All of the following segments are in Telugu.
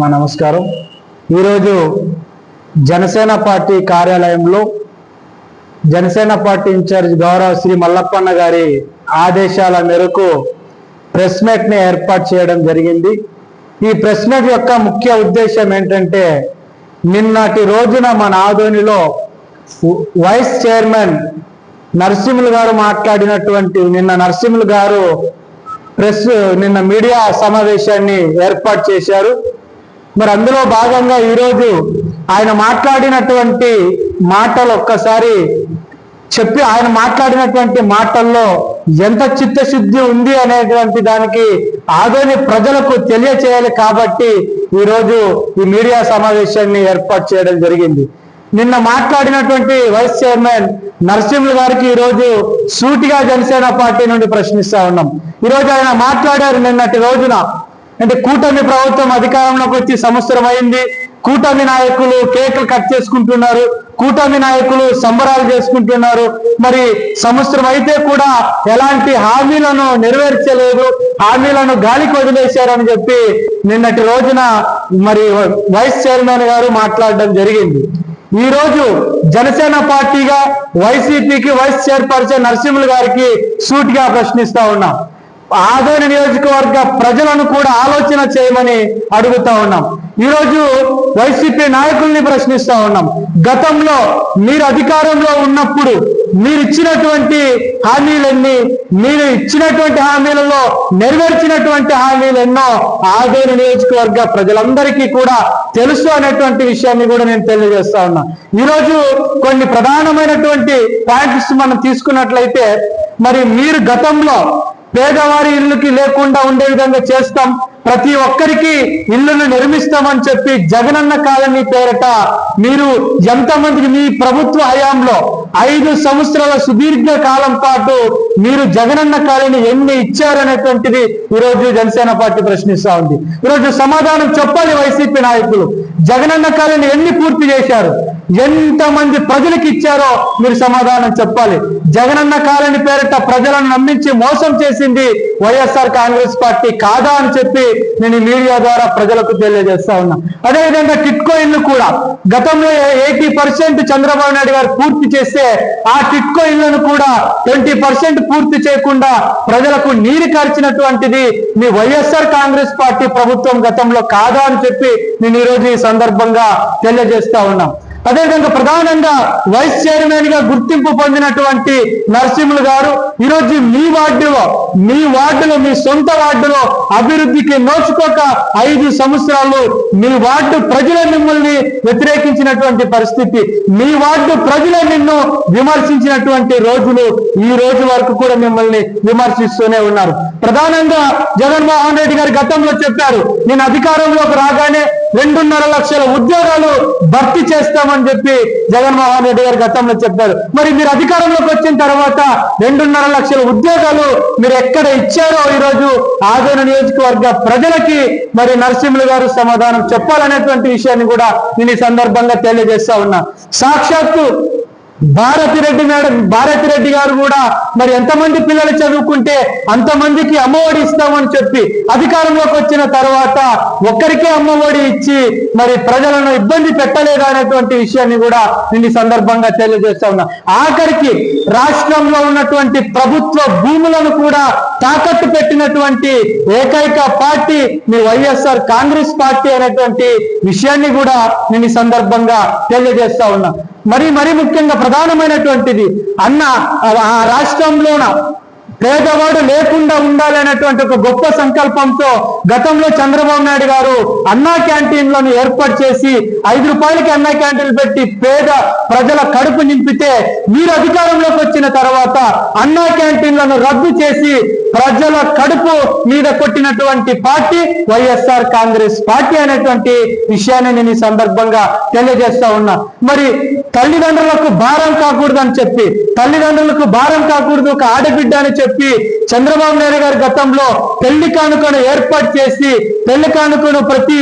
మా నమస్కారం. ఈరోజు జనసేన పార్టీ కార్యాలయంలో జనసేన పార్టీ ఇన్ఛార్జ్ గౌరవ శ్రీ మల్లప్పన్న గారి ఆదేశాల మేరకు ప్రెస్ మీట్ని ఏర్పాటు చేయడం జరిగింది. ఈ ప్రెస్ మీట్ యొక్క ముఖ్య ఉద్దేశం ఏంటంటే నిన్నటి రోజున మన ఆదోనిలో వైస్ చైర్మన్ నరసింహులు గారు మాట్లాడినటువంటి నిన్న నరసింహులు గారు ప్రెస్ నిన్న మీడియా సమావేశాన్ని ఏర్పాటు చేశారు. మరి అందులో భాగంగా ఈరోజు ఆయన మాట్లాడినటువంటి మాటలు ఒక్కసారి చెప్పి ఆయన మాట్లాడినటువంటి మాటల్లో ఎంత చిత్తశుద్ధి ఉంది అనేటువంటి దానికి ఆదోని ప్రజలకు తెలియచేయాలి కాబట్టి ఈరోజు ఈ మీడియా సమావేశాన్ని ఏర్పాటు చేయడం జరిగింది. నిన్న మాట్లాడినటువంటి వైస్ చైర్మన్ నరసింహులు గారికి ఈరోజు సూటిగా జనసేన పార్టీ నుండి ప్రశ్నిస్తా ఉన్నాం. ఈరోజు ఆయన మాట్లాడారు నిన్నటి రోజున. అంటే కూటమి ప్రభుత్వం అధికారంలోకి వచ్చి సంవత్సరం అయింది కూటమి నాయకులు కేకులు కట్ చేసుకుంటున్నారు. కూటమి నాయకులు సంబరాలు చేసుకుంటున్నారు. మరి సంవత్సరం అయితే కూడా ఎలాంటి హామీలను నెరవేర్చలేదు. హామీలను గాలికి వదిలేశారని చెప్పి నిన్నటి రోజున మరి వైస్ చైర్మన్ గారు మాట్లాడడం జరిగింది. ఈ రోజు జనసేన పార్టీగా వైసీపీకి వైస్ చైర్పర్సన్ నరసింహులు గారికి సూటిగా ప్రశ్నిస్తా ఉన్నాం. ఆదోని నియోజకవర్గ ప్రజలను కూడా ఆలోచన చేయమని అడుగుతా ఉన్నాం. ఈరోజు వైసీపీ నాయకుల్ని ప్రశ్నిస్తా ఉన్నాం. గతంలో మీరు అధికారంలో ఉన్నప్పుడు మీరు ఇచ్చినటువంటి హామీలన్నీ మీరు ఇచ్చినటువంటి హామీలలో నెరవేర్చినటువంటి హామీలెన్నో ఆదోని నియోజకవర్గ ప్రజలందరికీ కూడా తెలుసు అనేటువంటి విషయాన్ని కూడా నేను తెలియజేస్తా ఉన్నా. ఈరోజు కొన్ని ప్రధానమైనటువంటి పాయింట్స్ మనం తీసుకున్నట్లయితే మరి మీరు గతంలో పేదవారి ఇల్లుకి లేకుండా ఉండే విధంగా చేస్తాం. ప్రతి ఒక్కరికి ఇల్లును నిర్మిస్తామని చెప్పి జగనన్న కాలనీ పేరట మీరు ఎంతమందికి మీ ప్రభుత్వ హయాంలో ఐదు సంవత్సరాల సుదీర్ఘ కాలం పాటు మీరు జగనన్న కాలనీ ఎన్ని ఇచ్చారనేటువంటిది ఈరోజు జనసేన పార్టీ ప్రశ్నిస్తా ఉంది. ఈరోజు సమాధానం చెప్పాలి వైసీపీ నాయకులు. జగనన్న కాలనీ ఎన్ని పూర్తి చేశారు? ఎంతమంది ప్రజలకు ఇచ్చారో మీరు సమాధానం చెప్పాలి. జగనన్న కాలని పేరిట ప్రజలను నమ్మించి మోసం చేసింది వైఎస్ఆర్ కాంగ్రెస్ పార్టీ కాదా అని చెప్పి నేను మీడియా ద్వారా ప్రజలకు తెలియజేస్తా ఉన్నా. అదేవిధంగా టిట్కో ఇల్లు కూడా గతంలో ఎయిటీ పర్సెంట్ చంద్రబాబు నాయుడు గారు పూర్తి చేస్తే ఆ టిట్కో ఇళ్ళను కూడా ట్వంటీ పర్సెంట్ పూర్తి చేయకుండా ప్రజలకు నీరు కార్చినటువంటిది మీ వైఎస్ఆర్ కాంగ్రెస్ పార్టీ ప్రభుత్వం గతంలో కాదా అని చెప్పి నేను ఈరోజు ఈ సందర్భంగా తెలియజేస్తా ఉన్నాం. అదేవిధంగా ప్రధానంగా వైస్ చైర్మన్గా గుర్తింపు పొందినటువంటి నరసింహులు గారు ఈరోజు మీ వార్డులో మీ వార్డులో మీ సొంత వార్డులో అభివృద్ధికి నోచుకోక ఐదు సంవత్సరాలు మీ వార్డు ప్రజల మిమ్మల్ని వ్యతిరేకించినటువంటి పరిస్థితి. మీ వార్డు ప్రజలే నిన్ను విమర్శించినటువంటి రోజులు ఈ రోజు వరకు కూడా మిమ్మల్ని విమర్శిస్తూనే ఉన్నారు. ప్రధానంగా జగన్మోహన్ రెడ్డి గారు గతంలో చెప్పారు నేను అధికారంలోకి రాగానే రెండున్నర లక్షల ఉద్యోగాలు భర్తీ చేస్తామని చెప్పి జగన్మోహన్ రెడ్డి గారు గతంలో చెప్పారు. మరి మీరు అధికారంలోకి వచ్చిన తర్వాత రెండున్నర లక్షల ఉద్యోగాలు మీరు ఎక్కడ ఇచ్చారో ఈరోజు ఆదరణ నియోజకవర్గ ప్రజలకి మరి నరసింహులు గారు సమాధానం చెప్పాలనేటువంటి విషయాన్ని కూడా నేను ఈ సందర్భంగా తెలియజేస్తా ఉన్నా. సాక్షాత్తు భారతిరెడ్డి మేడం భారతిరెడ్డి గారు కూడా మరి ఎంతమంది పిల్లలు చదువుకుంటే అంతమందికి అమ్మఒడి ఇస్తామని చెప్పి అధికారంలోకి వచ్చిన తర్వాత ఒక్కరికే అమ్మఒడి ఇచ్చి మరి ప్రజలను ఇబ్బంది పెట్టలేదా అనేటువంటి విషయాన్ని కూడా నేను సందర్భంగా తెలియజేస్తా ఉన్నా. ఆఖరికి రాష్ట్రంలో ఉన్నటువంటి ప్రభుత్వ భూములను కూడా తాకట్టు పెట్టినటువంటి ఏకైక పార్టీ మీ వైఎస్ఆర్ కాంగ్రెస్ పార్టీ అనేటువంటి విషయాన్ని కూడా నేను సందర్భంగా తెలియజేస్తా ఉన్నా. మరి మరి ముఖ్యంగా ప్రధానమైనటువంటిది అన్న ఆ రాష్ట్రంలోన పేదవాడు లేకుండా ఉండాలనేటువంటి ఒక గొప్ప సంకల్పంతో గతంలో చంద్రబాబు నాయుడు గారు అన్నా క్యాంటీన్లను ఏర్పాటు చేసి ఐదు రూపాయలకి అన్నా క్యాంటీన్లు పెట్టి పేద ప్రజల కడుపు నింపితే మీరు అధికారంలోకి వచ్చిన తర్వాత అన్నా క్యాంటీన్లను రద్దు చేసి ప్రజల కడుపు మీద కొట్టినటువంటి పార్టీ వైఎస్ఆర్ కాంగ్రెస్ పార్టీ అనేటువంటి విషయాన్ని నేను ఈ సందర్భంగా తెలియజేస్తా ఉన్నా. మరి తల్లిదండ్రులకు భారం కాకూడదు అని చెప్పి తల్లిదండ్రులకు భారం కాకూడదు ఒక ఆడబిడ్డ అని చెప్పి చంద్రబాబు నాయుడు గారు గతంలో పెళ్ళి కానుకను ఏర్పాటు చేసి పెళ్ళి కానుకను ప్రతి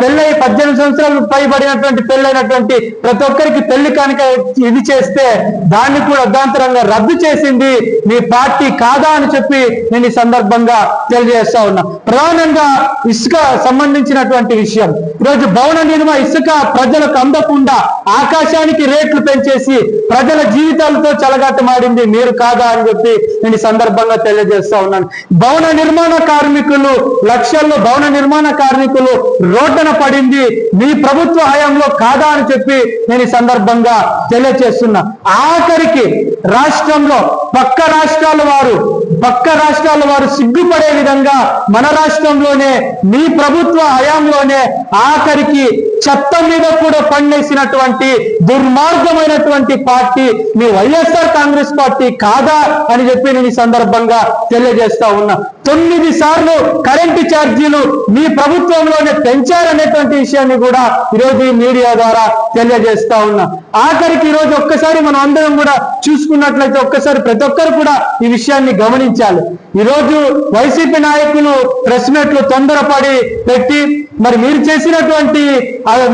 పెళ్ళై పద్దెనిమిది సంవత్సరాలు పైబడినటువంటి పెళ్ళైనటువంటి ప్రతి ఒక్కరికి పెళ్ళి కనుక ఇది చేస్తే దాన్ని కూడా అర్ధాంతరంగా రద్దు చేసింది మీ పార్టీ కాదా అని చెప్పి నేను ఈ సందర్భంగా తెలియజేస్తా ఉన్నా. ప్రధానంగా ఇసుక సంబంధించినటువంటి విషయం. ఈరోజు భవన నిర్మాణ ఇసుక ప్రజలకు అందకుండా ఆకాశానికి రేట్లు పెంచేసి ప్రజల జీవితాలతో చలగాటమాడింది మీరు కాదా అని చెప్పి నేను ఈ సందర్భంగా తెలియజేస్తా ఉన్నాను. భవన నిర్మాణ కార్మికులు లక్షల్లో భవన నిర్మాణ కార్మికులు రోడ్డున పడింది మీ ప్రభుత్వ హయాంలో కాదా అని చెప్పి నేను ఈ సందర్భంగా తెలియజేస్తున్నా ఆఖరికి రాష్ట్రంలో పక్క రాష్ట్రాల వారు పక్క రాష్ట్రాల వారు సిగ్గుపడే విధంగా మన రాష్ట్రంలోనే మీ ప్రభుత్వ హయాంలోనే ఆఖరికి చెత్త మీద కూడా పండేసినటువంటి దుర్మార్గమైనటువంటి పార్టీ మీ వైఎస్ఆర్ కాంగ్రెస్ పార్టీ కాదా అని చెప్పి నేను ఈ సందర్భంగా తెలియజేస్తా ఉన్నా. తొమ్మిది సార్లు కరెంటు ఛార్జీలు మీ ప్రభుత్వంలోనే పెంచారనేటువంటి విషయాన్ని కూడా ఈరోజు ఈ మీడియా ద్వారా తెలియజేస్తా ఉన్నా. ఆఖరికి ఈరోజు ఒక్కసారి మనం అందరం కూడా చూసుకున్నట్లయితే ఒక్కసారి ప్రతి ఒక్కరు కూడా ఈ విషయాన్ని గమనించాలి. ఈరోజు వైసీపీ నాయకులు ప్రెస్ మీట్లు తొందరపడి పెట్టి మరి మీరు చేసినటువంటి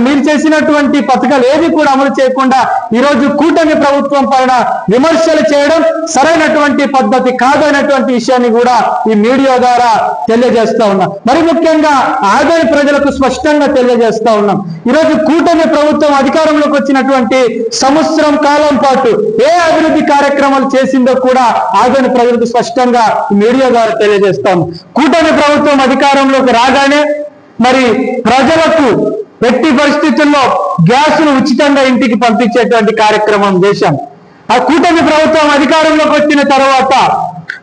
మీరు చేసినటువంటి పథకాలు ఏవి కూడా అమలు చేయకుండా ఈరోజు కూటమి ప్రభుత్వం పైన విమర్శలు చేయడం సరైనటువంటి పద్ధతి కాదు అనేటువంటి విషయాన్ని కూడా ఈ మీడియా ద్వారా తెలియజేస్తా ఉన్నాం. మరి ముఖ్యంగా ఆదాయ ప్రజలకు స్పష్టంగా తెలియజేస్తా ఉన్నాం. ఈరోజు కూటమి ప్రభుత్వం అధికారంలోకి వచ్చినటువంటి సంవత్సరం కాలం పాటు ఏ అభివృద్ధి కార్యక్రమాలు చేసిందో కూడా ఆదాయ ప్రజలకు స్పష్టంగా ఈ మీడియా ద్వారా తెలియజేస్తాం కూటమి ప్రభుత్వం అధికారంలోకి రాగానే మరి ప్రజలకు ఎట్టి పరిస్థితుల్లో గ్యాసులు ఉచితంగా ఇంటికి పంపించేటువంటి కార్యక్రమం చేశాం. ఆ కూటమి ప్రభుత్వం అధికారంలోకి వచ్చిన తర్వాత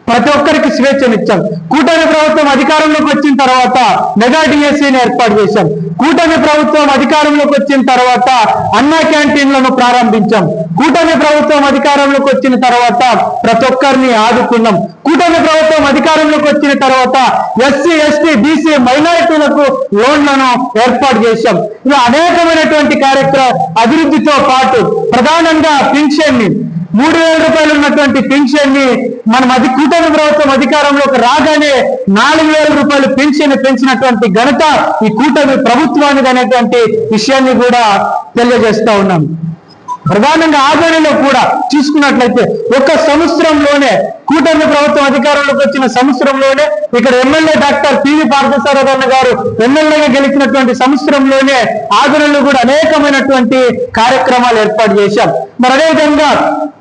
ప్రతి ఒక్కరికి స్వేచ్ఛనిచ్చాం. కూటమి ప్రభుత్వం అధికారంలోకి వచ్చిన తర్వాత మెగా డిఎస్సీని ఏర్పాటు చేశాం. కూటమి ప్రభుత్వం అధికారంలోకి వచ్చిన తర్వాత అన్నా క్యాంటీన్లను ప్రారంభించాం. కూటమి ప్రభుత్వం అధికారంలోకి వచ్చిన తర్వాత ప్రతి ఒక్కరిని ఆదుకున్నాం. కూటమి ప్రభుత్వం అధికారంలోకి వచ్చిన తర్వాత ఎస్సీ ఎస్టీ బీసీ మైనారిటీలకు లోన్లను ఏర్పాటు చేశాం. ఇలా అనేకమైనటువంటి కార్యక్రమ అభివృద్ధితో పాటు ప్రధానంగా పింఛన్ని మూడు వేల రూపాయలు ఉన్నటువంటి పెన్షన్ని మనం అది కూటమి ప్రభుత్వం అధికారంలోకి రాగానే నాలుగు వేల రూపాయలు పెన్షన్ పెంచినటువంటి ఘనత ఈ కూటమి ప్రభుత్వానికి అనేటువంటి విషయాన్ని కూడా తెలియజేస్తా ఉన్నాం. ప్రధానంగా ఆదరణలో కూడా చూసుకున్నట్లయితే ఒక సంవత్సరంలోనే కూటమి ప్రభుత్వం అధికారంలోకి వచ్చిన సంవత్సరంలోనే ఇక్కడ ఎమ్మెల్యే డాక్టర్ పివి పార్థసారథన్న గారు ఎమ్మెల్యేగా గెలిచినటువంటి సంవత్సరంలోనే ఆదరణలో కూడా అనేకమైనటువంటి కార్యక్రమాలు ఏర్పాటు చేశాం మరి అదేవిధంగా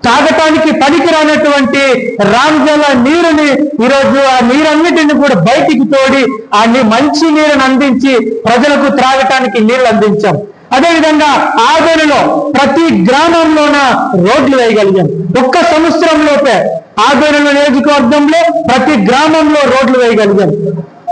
తాగటానికి పనికిరానటువంటి రామ్జల నీరుని ఈరోజు ఆ నీరన్నిటిని కూడా బయటికి తోడి ఆ మంచి నీరుని అందించి ప్రజలకు త్రాగటానికి నీళ్ళు అందించాం. అదేవిధంగా ఆదరణలో ప్రతి గ్రామంలోన రోడ్లు వేయగలిగాం. ఒక్క సంవత్సరంలోపే ఆదరణలో నియోజకవర్గంలో ప్రతి గ్రామంలో రోడ్లు వేయగలిగాం.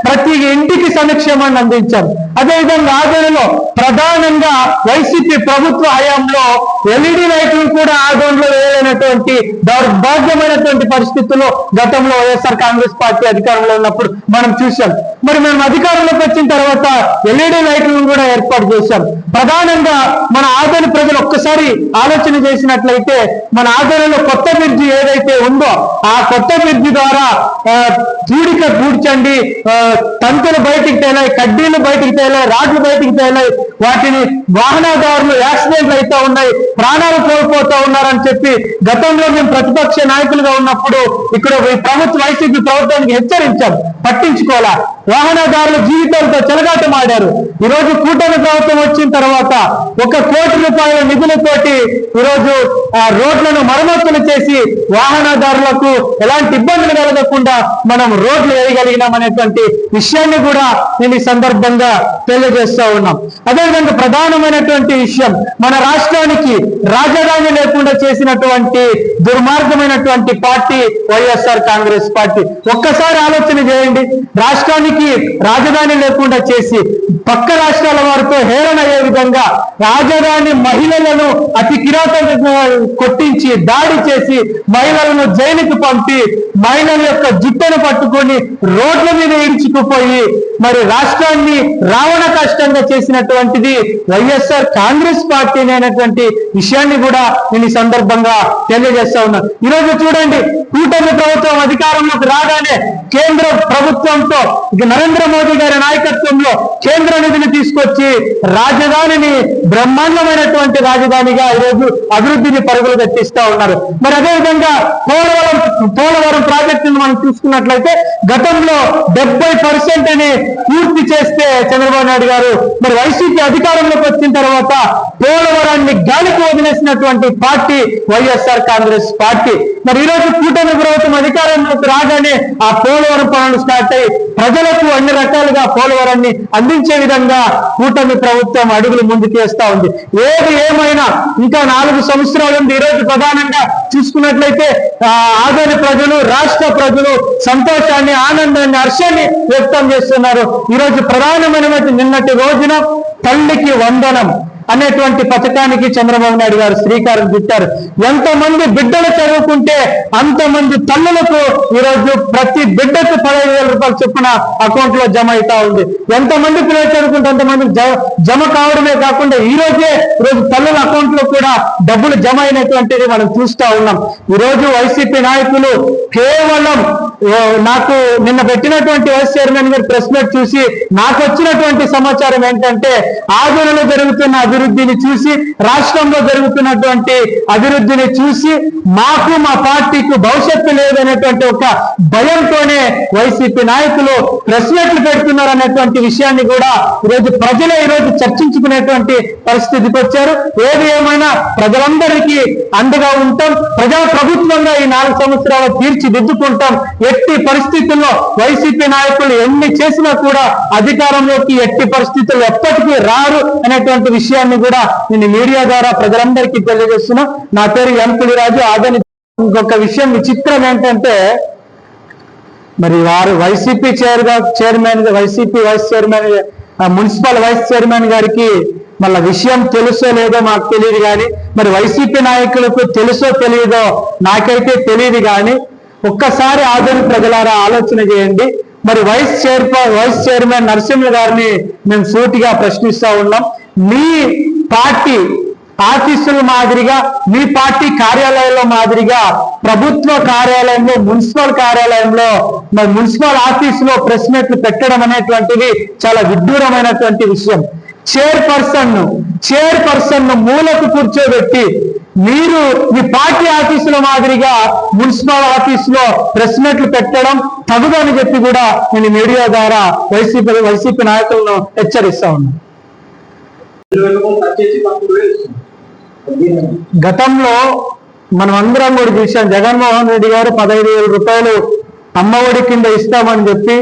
ప్రతి ఇంటికి సంక్షేమాన్ని అందించాం అదేవిధంగా ఆదరణలో ప్రధానంగా వైసీపీ ప్రభుత్వ హయాంలో ఎల్ఈడి లైట్లు కూడా ఆదరణలో వేయలేనటువంటి దౌర్భాగ్యమైనటువంటి పరిస్థితుల్లో గతంలో వైఎస్ఆర్ కాంగ్రెస్ పార్టీ అధికారంలో ఉన్నప్పుడు మనం చూసాం మరి మనం అధికారంలోకి వచ్చిన తర్వాత ఎల్ఈడి లైట్లను కూడా ఏర్పాటు చేశాం. ప్రధానంగా మన ఆదరణ ప్రజలు ఒక్కసారి ఆలోచన చేసినట్లయితే మన ఆదరణలో కొత్త బ్రిడ్జి ఏదైతే ఉందో ఆ కొత్త బ్రిడ్జి ద్వారా ఆ, పూడిక పూడ్చండి ఆ, తంతులు బయటికి తేలాయి కడ్డీలు బయటికి తేలాయి రాడ్లు బయటికి తేలాయి వాటిని వాహనదారులు యాక్సిడెంట్లు అయితే ఉన్నాయి ప్రాణాలు కోల్పోతూ ఉన్నారని చెప్పి గతంలో మేము ప్రతిపక్ష నాయకులుగా ఉన్నప్పుడు ఇక్కడ ప్రభుత్వ వైసీపీ ప్రభుత్వానికి హెచ్చరించాం. పట్టించుకోవాలా? వాహనదారుల జీవితాలతో చెలగాటమాడారు ఈ రోజు కూటమి ప్రభుత్వం వచ్చిన తర్వాత ఒక కోటి రూపాయల నిధులతోటి ఈరోజు ఆ రోడ్లను మరమ్మతులు చేసి వాహనదారులకు ఎలాంటి ఇబ్బందులు కలగకుండా మనం రోడ్లు వేయగలిగినాం అనేటువంటి విషయాన్ని కూడా నేను ఈ సందర్భంగా తెలియజేస్తా ఉన్నాం. అదేవిధంగా ప్రధానమైనటువంటి విషయం మన రాష్ట్రానికి రాజధాని లేకుండా చేసినటువంటి దుర్మార్గమైనటువంటి పార్టీ వైఎస్ఆర్ కాంగ్రెస్ పార్టీ. ఒక్కసారి ఆలోచన చేయండి రాష్ట్రానికి రాజధాని లేకుండా చేసి పక్క రాష్ట్రాల వారితో హేళన అయ్యే విధంగా రాజధాని మహిళలను అతి కిరాతకంగా కొట్టించి దాడి చేసి మహిళలను జైలుకు పంపి మహిళల యొక్క జుట్టును పట్టుకొని రోడ్ల మీద ఈడ్చుకుపోయి మరి రాష్ట్రాన్ని రావణ కష్టంగా చేసినటువంటిది వైఎస్ఆర్ కాంగ్రెస్ పార్టీ అనేటువంటి విషయాన్ని కూడా నేను ఈ సందర్భంగా తెలియజేస్తా ఉన్నాను ఈరోజు చూడండి కూటమి ప్రభుత్వం అధికారంలోకి రాగానే కేంద్ర ప్రభుత్వంతో ఇక నరేంద్ర మోదీ గారి నాయకత్వంలో కేంద్ర కేంద్ర నిధులు తీసుకొచ్చి రాజధానిని బ్రహ్మాండమైనటువంటి రాజధానిగా ఈరోజు అభివృద్ధిని పరుగులు కట్టిస్తా ఉన్నారు. మరి అదేవిధంగా పోలవరం పోలవరం ప్రాజెక్టును మనం చూసుకున్నట్లయితే గతంలో డెబ్బై పర్సెంట్ అని పూర్తి చేస్తే చంద్రబాబు నాయుడు గారు మరి వైసీపీ అధికారంలోకి వచ్చిన తర్వాత పోలవరాన్ని గాలికి వదిలేసినటువంటి పార్టీ వైఎస్ఆర్ కాంగ్రెస్ పార్టీ. మరి ఈ రోజు కూటమి ప్రభుత్వం అధికారంలోకి రాగానే ఆ పోలవరం పనులు స్టార్ట్ అయ్యి ప్రజలకు అన్ని రకాలుగా పోలవరాన్ని అందించే విధంగా కూటమి ప్రభుత్వం అడుగులు ముందుకేస్తా ఉంది. ఏది ఏమైనా ఇంకా నాలుగు సంవత్సరాలు ఉంది. ఈ రోజు ప్రధానంగా చూసుకున్నట్లయితే ఆ, ఆదరణ ప్రజలు రాష్ట్ర ప్రజలు సంతోషాన్ని ఆనందాన్ని హర్షాన్ని వ్యక్తం చేస్తున్నారు. ఈ రోజు ప్రధానమైనటువంటి నిన్నటి రోజున తల్లికి వందనం. అనేటువంటి పథకానికి చంద్రబాబు నాయుడు గారు శ్రీకారం చుట్టారు. ఎంతమంది బిడ్డలు చదువుకుంటే అంతమంది తల్లులకు ఈరోజు ప్రతి బిడ్డకు పదహైదు వేల రూపాయలు చొప్పున అకౌంట్లో జమ అవుతా ఉంది. ఎంతమంది పిల్లలు చదువుకుంటే అంతమంది జ- జమ కావడమే కాకుండా ఈ రోజే రోజు తల్లుల అకౌంట్లో కూడా డబ్బులు జమ అయినటువంటిది మనం చూస్తా ఉన్నాం. ఈ రోజు వైసీపీ నాయకులు కేవలం నాకు నిన్న పెట్టినటువంటి వైస్ చైర్మన్ గారు ప్రెస్ మీట్ చూసి నాకు వచ్చినటువంటి సమాచారం ఏంటంటే ఆదరణలో జరుగుతున్న అభివృద్ధిని చూసి రాష్ట్రంలో జరుగుతున్నటువంటి అభివృద్ధిని చూసి మాకు మా పార్టీకి భవిష్యత్తు లేదనేటువంటి ఒక భయంతోనే వైసీపీ నాయకులు ప్రశ్నట్లు పెడుతున్నారు అనేటువంటి విషయాన్ని కూడా ఈరోజు ప్రజలే ఈరోజు చర్చించుకునేటువంటి పరిస్థితికి వచ్చారు. ఏది ఏమైనా ప్రజలందరికీ అండగా ఉంటాం ప్రజా ప్రభుత్వంగా ఈ నాలుగు సంవత్సరాలు తీర్చిదిద్దుకుంటాం. ఎట్టి పరిస్థితుల్లో వైసీపీ నాయకులు ఎన్ని చేసినా కూడా అధికారంలోకి ఎట్టి పరిస్థితులు ఎప్పటికీ రారు అనేటువంటి విషయాన్ని కూడా నేను మీడియా ద్వారా ప్రజలందరికీ తెలియజేస్తున్నా. నా పేరు ఎం పులిరాజు. ఆదని ఇంకొక విషయం విచిత్రం ఏంటంటే మరి వారు YCP chair chairman YCP vice chairman municipal vice chairman గారికి మళ్ళా విషయం తెలుసో లేదో మాకు తెలియదు కానీ మరి వైసీపీ నాయకులకు తెలుసో తెలియదో నాకైతే తెలియదు కానీ ఒక్కసారి ఆదరణ ప్రజలారా ఆలోచన చేయండి. మరి vice chair vice chairman Narasimha గారిని మేము సూటిగా ప్రశ్నిస్తా ఉన్నాం. మీ పార్టీ ఆఫీసుల మాదిరిగా మీ పార్టీ కార్యాలయంలో మాదిరిగా ప్రభుత్వ కార్యాలయంలో మున్సిపల్ కార్యాలయంలో మరి మున్సిపల్ ఆఫీసులో ప్రెస్ మీట్లు పెట్టడం అనేటువంటిది చాలా విడ్డూరమైనటువంటి విషయం. చైర్ పర్సన్ చైర్ పర్సన్ మూలకు కూర్చోబెట్టి మీరు మీ పార్టీ ఆఫీసుల మాదిరిగా మున్సిపల్ ఆఫీసులో ప్రెస్ మీట్లు పెట్టడం తగుదని చెప్పి కూడా నేను మీడియా ద్వారా వైసీపీ వైసీపీ నాయకులను హెచ్చరిస్తా ఉన్నాను. గతంలో మనం అందరం కూడా చూసాం జగన్మోహన్ రెడ్డి గారు పదహైదు వేల రూపాయలు అమ్మఒడి కింద ఇస్తామని చెప్పి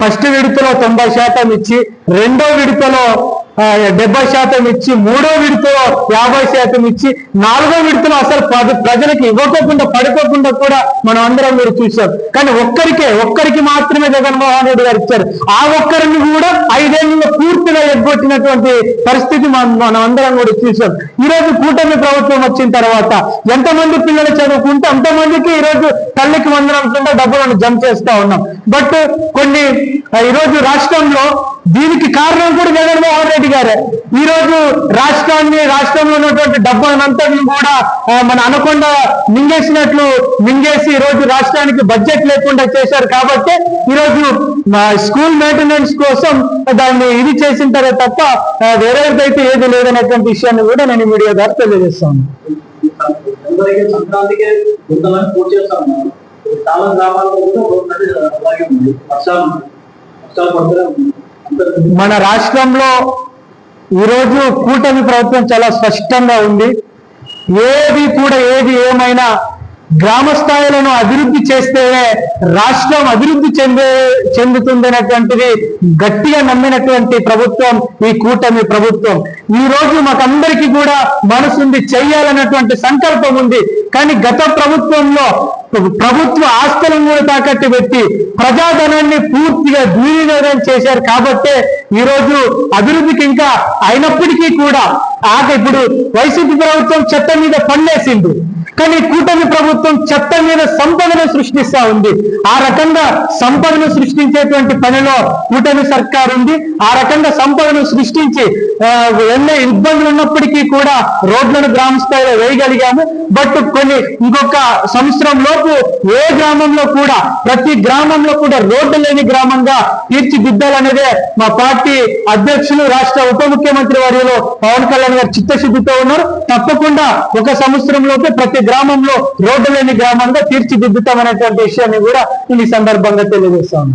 ఫస్ట్ విడతలో తొంభై శాతం ఇచ్చి రెండో విడతలో డెబ్బై శాతం ఇచ్చి మూడో విడతలో యాభై శాతం ఇచ్చి నాలుగో విడతలో అసలు ప్రజ- ప్రజలకు ఇవ్వకోకుండా పడుకోకుండా కూడా మనం అందరం మీరు చూసాం కానీ ఒక్కరికే ఒక్కరికి మాత్రమే జగన్మోహన్ రెడ్డి గారు ఇచ్చారు. ఆ ఒక్కరిని కూడా ఐదేళ్ళలో పూర్తిగా ఎగ్గొట్టినటువంటి పరిస్థితి మనం అందరం కూడా చూసాం ఈ రోజు కూటమి ప్రభుత్వం వచ్చిన తర్వాత ఎంతమంది పిల్లలు చదువుకుంటే అంతమందికి ఈ రోజు తల్లికి వందనం కింద డబ్బులను జమ చేస్తా ఉన్నాం. బట్ కొన్ని ఈరోజు ఈ రోజు రాష్ట్రంలో దీనికి కారణం కూడా జగన్మోహన్ రెడ్డి గారే. ఈ రోజు రాష్ట్రాన్ని రాష్ట్రంలో ఉన్నటువంటి డబ్బులంతటిని కూడా మన అనకుండా మింగేసినట్లు మింగేసి ఈ రోజు రాష్ట్రానికి బడ్జెట్ లేకుండా చేశారు కాబట్టి ఈ రోజు స్కూల్ మెయింటెనెన్స్ కోసం దాన్ని ఇది చేసింటారే తప్ప వేరేదైతే ఏది లేదనేటువంటి విషయాన్ని కూడా నేను మీడియా ద్వారా తెలియజేస్తాను. చాలా గ్రామాల్లో కూడా అలాగే ఉంది. వర్షాలు వర్షాలు పడుతూనే మన రాష్ట్రంలో ఈరోజు కూటమి ప్రభుత్వం చాలా స్పష్టంగా ఉంది. ఏది కూడా ఏది ఏమైనా గ్రామ స్థాయిలను అభివృద్ధి చేస్తేనే రాష్ట్రం అభివృద్ధి చెందే చెందుతుందనేటువంటిది గట్టిగా నమ్మినటువంటి ప్రభుత్వం ఈ కూటమి ప్రభుత్వం. ఈ రోజు మాకందరికీ కూడా మనసుంది చెయ్యాలన్నటువంటి సంకల్పం ఉంది. కానీ గత ప్రభుత్వంలో ప్రభుత్వ ఆస్తులను కూడా తాకట్టు పెట్టి ప్రజాధనాన్ని పూర్తిగా దుర్వినియోగం చేశారు కాబట్టే ఈ రోజు అభివృద్ధికి ఇంకా అయినప్పటికీ కూడా ఆక ఇప్పుడు వైసీపీ ప్రభుత్వం చెత్త మీద పన్నేసింది. కానీ కూటమి ప్రభుత్వం చెత్త మీద సంపదను సృష్టిస్తా ఉంది. ఆ రకంగా సంపదను సృష్టించేటువంటి పనిలో కూటమి సర్కార్ ఉంది. ఆ రకంగా సంపదను సృష్టించి ఎన్నో ఇబ్బందులు ఉన్నప్పటికీ కూడా రోడ్లను గ్రామ స్థాయిలో వేయగలిగాము. బట్ కొన్ని ఇంకొక సంవత్సరం లోపు ఏ గ్రామంలో కూడా ప్రతి గ్రామంలో కూడా రోడ్డు లేని గ్రామంగా తీర్చిదిద్దాలనేదే మా పార్టీ అధ్యక్షులు రాష్ట్ర ఉప ముఖ్యమంత్రి వర్యులు పవన్ కళ్యాణ్ గారు చిత్తశుద్ధితో ఉన్నారు. తప్పకుండా ఒక సంవత్సరంలోపే ప్రతి గ్రామంలో రోడ్డు లేని గ్రామంగా తీర్చిదిద్దుతామనేటువంటి విషయాన్ని కూడా నేను ఈ సందర్భంగా తెలియజేస్తాను